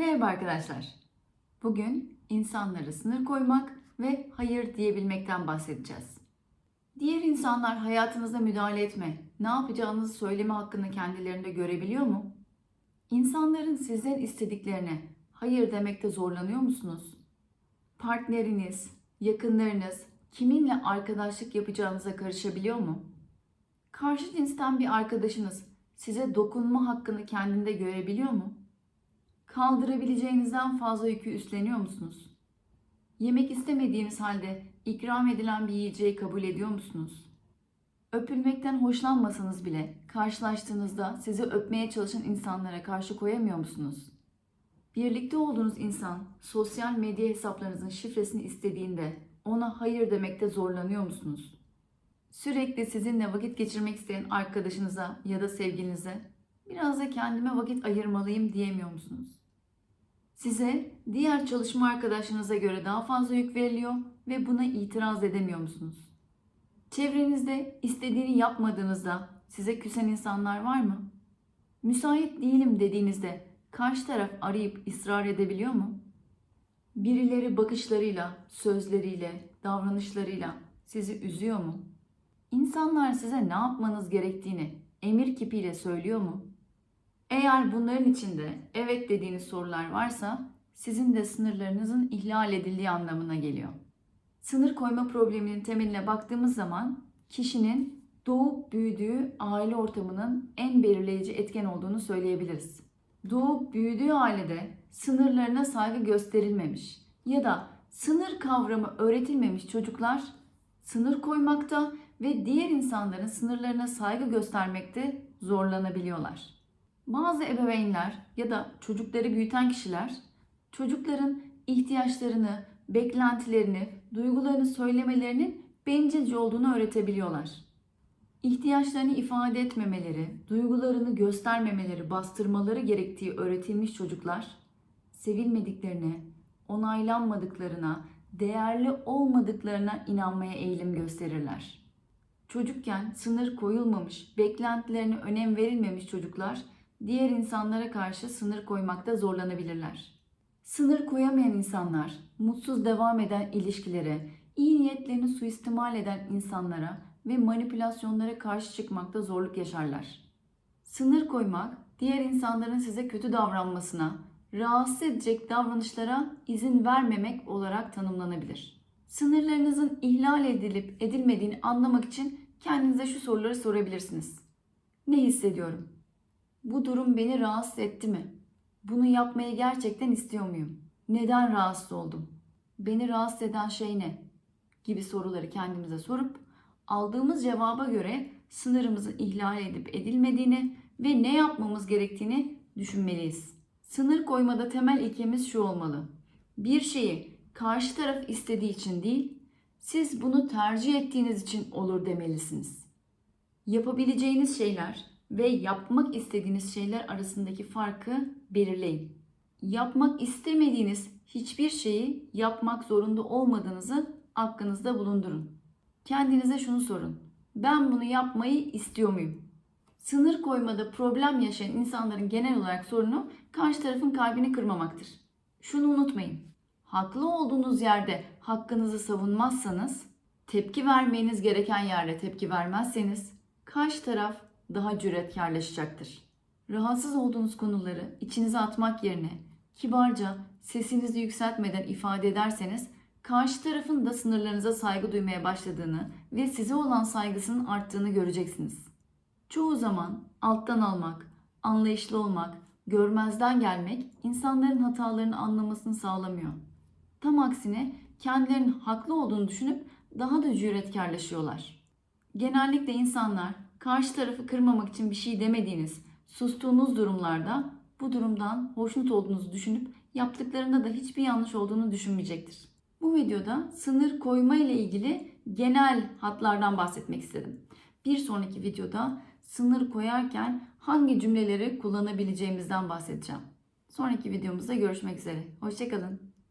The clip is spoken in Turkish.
Merhaba arkadaşlar. Bugün insanlara sınır koymak ve hayır diyebilmekten bahsedeceğiz. Diğer insanlar hayatınıza müdahale etme, ne yapacağınızı söyleme hakkını kendilerinde görebiliyor mu? İnsanların sizden istediklerine hayır demekte zorlanıyor musunuz? Partneriniz, yakınlarınız kiminle arkadaşlık yapacağınıza karışabiliyor mu? Karşı cinsten bir arkadaşınız size dokunma hakkını kendinde görebiliyor mu? Kaldırabileceğinizden fazla yükü üstleniyor musunuz? Yemek istemediğiniz halde ikram edilen bir yiyeceği kabul ediyor musunuz? Öpülmekten hoşlanmasanız bile karşılaştığınızda sizi öpmeye çalışan insanlara karşı koyamıyor musunuz? Birlikte olduğunuz insan sosyal medya hesaplarınızın şifresini istediğinde ona hayır demekte zorlanıyor musunuz? Sürekli sizinle vakit geçirmek isteyen arkadaşınıza ya da sevgilinize biraz da kendime vakit ayırmalıyım diyemiyor musunuz? Size diğer çalışma arkadaşlarınıza göre daha fazla yük veriliyor ve buna itiraz edemiyor musunuz? Çevrenizde istediğini yapmadığınızda size küsen insanlar var mı? Müsait değilim dediğinizde karşı taraf arayıp ısrar edebiliyor mu? Birileri bakışlarıyla, sözleriyle, davranışlarıyla sizi üzüyor mu? İnsanlar size ne yapmanız gerektiğini emir kipiyle söylüyor mu? Eğer bunların içinde evet dediğiniz sorular varsa sizin de sınırlarınızın ihlal edildiği anlamına geliyor. Sınır koyma probleminin temeline baktığımız zaman kişinin doğup büyüdüğü aile ortamının en belirleyici etken olduğunu söyleyebiliriz. Doğup büyüdüğü ailede sınırlarına saygı gösterilmemiş ya da sınır kavramı öğretilmemiş çocuklar sınır koymakta ve diğer insanların sınırlarına saygı göstermekte zorlanabiliyorlar. Bazı ebeveynler ya da çocukları büyüten kişiler çocukların ihtiyaçlarını, beklentilerini, duygularını söylemelerinin bencilce olduğunu öğretebiliyorlar. İhtiyaçlarını ifade etmemeleri, duygularını göstermemeleri, bastırmaları gerektiği öğretilmiş çocuklar sevilmediklerine, onaylanmadıklarına, değerli olmadıklarına inanmaya eğilim gösterirler. Çocukken sınır koyulmamış, beklentilerine önem verilmemiş çocuklar diğer insanlara karşı sınır koymakta zorlanabilirler. Sınır koyamayan insanlar, mutsuz devam eden ilişkilere, iyi niyetlerini suistimal eden insanlara ve manipülasyonlara karşı çıkmakta zorluk yaşarlar. Sınır koymak, diğer insanların size kötü davranmasına, rahatsız edecek davranışlara izin vermemek olarak tanımlanabilir. Sınırlarınızın ihlal edilip edilmediğini anlamak için kendinize şu soruları sorabilirsiniz. Ne hissediyorum? Bu durum beni rahatsız etti mi? Bunu yapmayı gerçekten istiyor muyum? Neden rahatsız oldum? Beni rahatsız eden şey ne? Gibi soruları kendimize sorup aldığımız cevaba göre sınırımızın ihlal edip edilmediğini ve ne yapmamız gerektiğini düşünmeliyiz. Sınır koymada temel ilkemiz şu olmalı. Bir şeyi karşı taraf istediği için değil, siz bunu tercih ettiğiniz için olur demelisiniz. Yapabileceğiniz şeyler ve yapmak istediğiniz şeyler arasındaki farkı belirleyin. Yapmak istemediğiniz hiçbir şeyi yapmak zorunda olmadığınızı aklınızda bulundurun. Kendinize şunu sorun. Ben bunu yapmayı istiyor muyum? Sınır koymada problem yaşayan insanların genel olarak sorunu karşı tarafın kalbini kırmamaktır. Şunu unutmayın. Haklı olduğunuz yerde hakkınızı savunmazsanız, tepki vermeniz gereken yerde tepki vermezseniz karşı taraf daha cüretkarlaşacaktır. Rahatsız olduğunuz konuları içinize atmak yerine kibarca sesinizi yükseltmeden ifade ederseniz karşı tarafın da sınırlarınıza saygı duymaya başladığını ve size olan saygısının arttığını göreceksiniz. Çoğu zaman alttan almak, anlayışlı olmak, görmezden gelmek insanların hatalarını anlamasını sağlamıyor. Tam aksine kendilerinin haklı olduğunu düşünüp daha da cüretkarlaşıyorlar. Genellikle insanlar karşı tarafı kırmamak için bir şey demediğiniz, sustuğunuz durumlarda bu durumdan hoşnut olduğunuzu düşünüp yaptıklarında da hiçbir yanlış olduğunu düşünmeyecektir. Bu videoda sınır koyma ile ilgili genel hatlardan bahsetmek istedim. Bir sonraki videoda sınır koyarken hangi cümleleri kullanabileceğimizden bahsedeceğim. Sonraki videomuzda görüşmek üzere. Hoşçakalın.